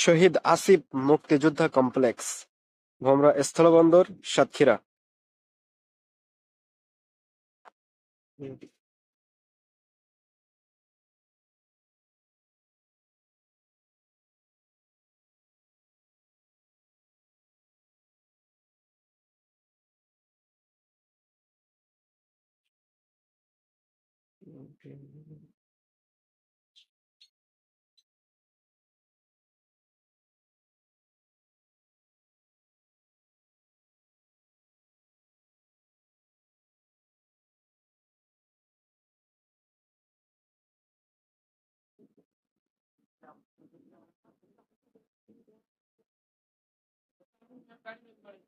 শহীদ আসিফ মুক্তিযোদ্ধা কমপ্লেক্স ভোমরা স্থলবন্দর সাতক্ষীরা Okay. গাড়ি নিতে পারে